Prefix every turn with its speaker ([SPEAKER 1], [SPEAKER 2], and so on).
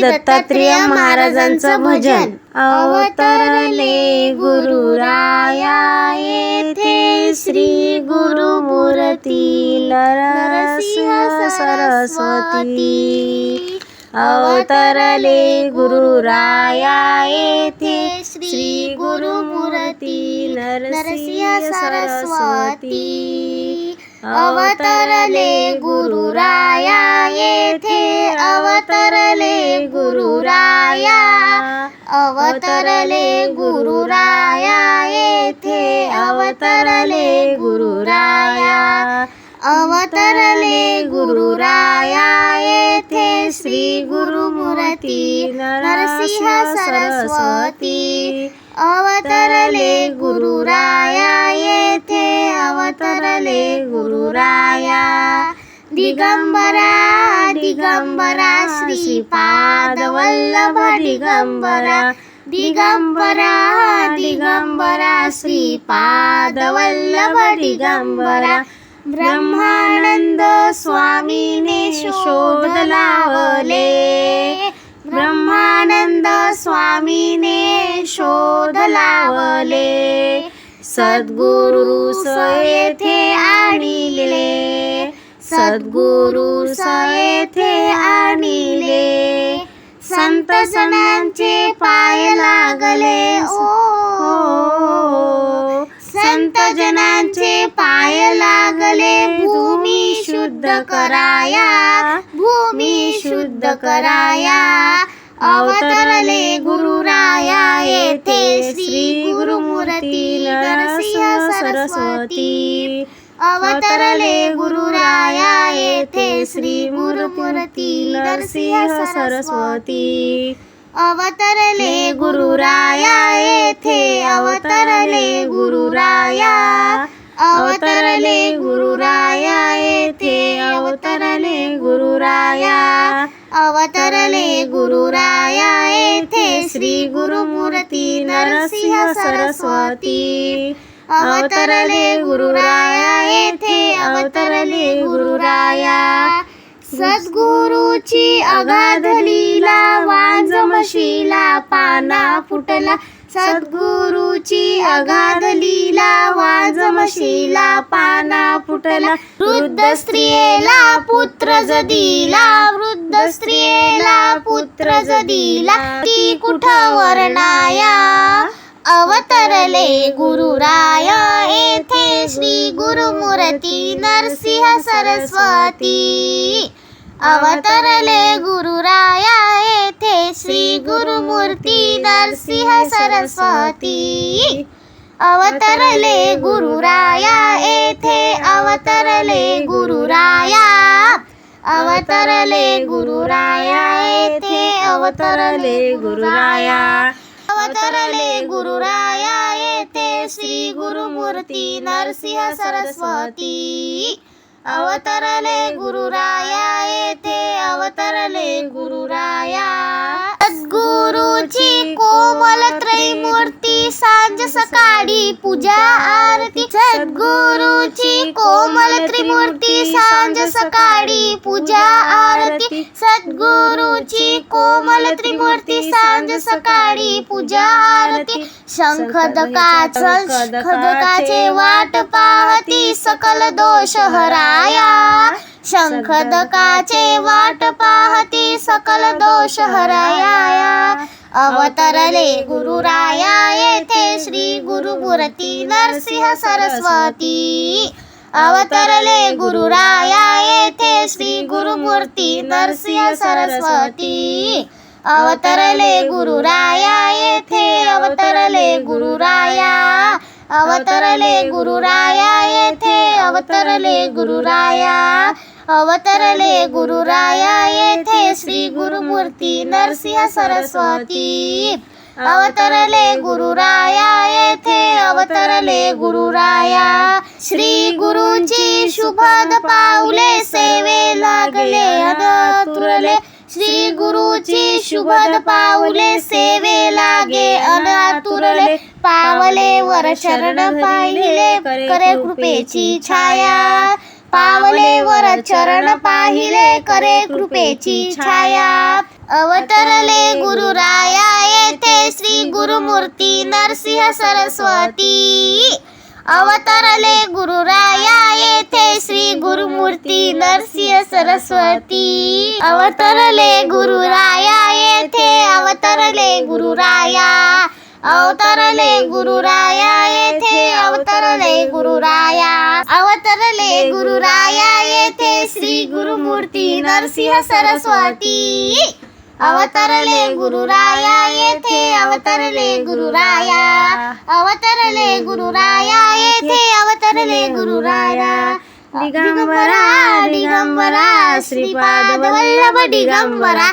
[SPEAKER 1] दत्तात्रेय महाराजांचं भजन. अवतरले गुरुराया येथे श्री गुरुमूर्ती नरसिंह सरस्वती. अवतरले गुरुराया येथे श्री गुरुमूर्ती नरसिंह सरस्वती. अवतरले गुरुराया येथे अवतरले गुरुराया अवतरले गुरुराया येथे अवतरले गुरुराया अवतरले गुरुराया येथे श्री गुरुमूर्ती नरसिंह सरस्वती अवतरले गुरुराया येथे अवतरले गुरुराया. दिगंबरा दिगंबरा श्रीपाद वल्लभ दिगंबरा. दिगंबरा दिगंबरा श्रीपाद वल्लभ दिगंबरा. ब्रह्मानंद स्वामीने शोध लावले. ब्रह्मानंद स्वामीने शोध लावले सद्गुरु येथे आणिले. सद्गुरु येथे आणिले. संत जनांचे पाय लागले. ओ हो, हो, हो. संत जनांचे पाय लागले. भूमी शुद्ध कराया. भूमी शुद्ध कराया. अवतरले गुरुराया येथे श्री गुरुमूर्ती नरसिंह सरस्वती. अवतरले गुरुराया येथे श्री गुरुमूर्ती नरसिंह सरस्वती. अवतरले गुरुराया येथे अवतरले गुरुराया. अवतरले गुरुराया येथे अवतरले गुरुराया. अवतरले गुरुराया येथे श्री गुरुमूर्ती नरसिंह सरस्वती. अवतरले गुरुराया येथे अवतरले गुरुराया. सद्गुरूची अगाध लीला वांजमशीला पाना फुटला. सद्गुरुची अगाध लीला वाजमशीला पाना फुटला. वृद्ध स्त्रियेला पुत्र जदिला वृद्ध स्त्रियेला पुत्र जदिला. ती कुठ वर्णाया? अवतरले गुरुराय. येथे श्री गुरुमूर्ती नरसिंह सरस्वती. अवतरले गुरुराया. येथे श्री गुरुमूर्ती नरसिंह सरस्वती. अवतरले गुरुराया येथे अवतरले गुरुराया. अवतरले गुरुराया येथे अवतरले गुरुराया. अवतरले गुरुराया येथे श्री गुरुमूर्ती नरसिंह सरस्वती. अवतरले गुरुराया येथे अवतरले गुरुराया. सद्गुरुची कोमल त्रैमूर्ती सांज सकाळी पूजा आरती. सद्गुरुची कोमल त्रिमूर्ती सांज सकाळी पूजा आरती. सद्गुरुची कोमल त्रिमूर्ती सांज सकाळी पूजा आरती. शंखदका खदकाचे वाट पा दोष हराया शंखदकाचे वाट पाहती सकल दोष हराया अवतरले गुरुराया येथे श्री गुरुमूर्ती नरसिंह सरस्वती। अवतरले गुरुराया येथे श्री गुरुमूर्ती नरसिंह सरस्वती। अवतरले गुरुराया येथे अवतरले गुरुराया। अवतरले गुरुराया येथे अवतरले गुरुराया अवतरले गुरुराया येथे श्री गुरुमूर्ती नरसिंह सरस्वती. अवतरले गुरुराया येथे अवतरले गुरुराया श्री गुरुची शुभद पावले सेवे लागले अनतुरले श्री गुरुची शुभद पावले सेवे लागे पावले वर चरण पाहिले. करे कृपेची छाया. पावले वर चरण पाहिले करे कृपेची छाया. अवतरले गुरुराया येथे श्री गुरुमूर्ती नरसिंह सरस्वती. अवतरले गुरुराया येथे श्री गुरुमूर्ती नरसिंह सरस्वती. अवतरले गुरुराया येथे अवतरले गुरुराया अवतरले गुरुराया येथे अवतरले गुरुराया. अवतरले गुरुराया येथे श्री गुरुमूर्ती नरसिंह सरस्वती. अवतरले गुरुराया येथे अवतरले गुरुराया. अवतरले गुरुराया येथे अवतरले गुरुराया. दिगंबरा दिगंबरा श्रीपाद वल्लभ दिगंबरा.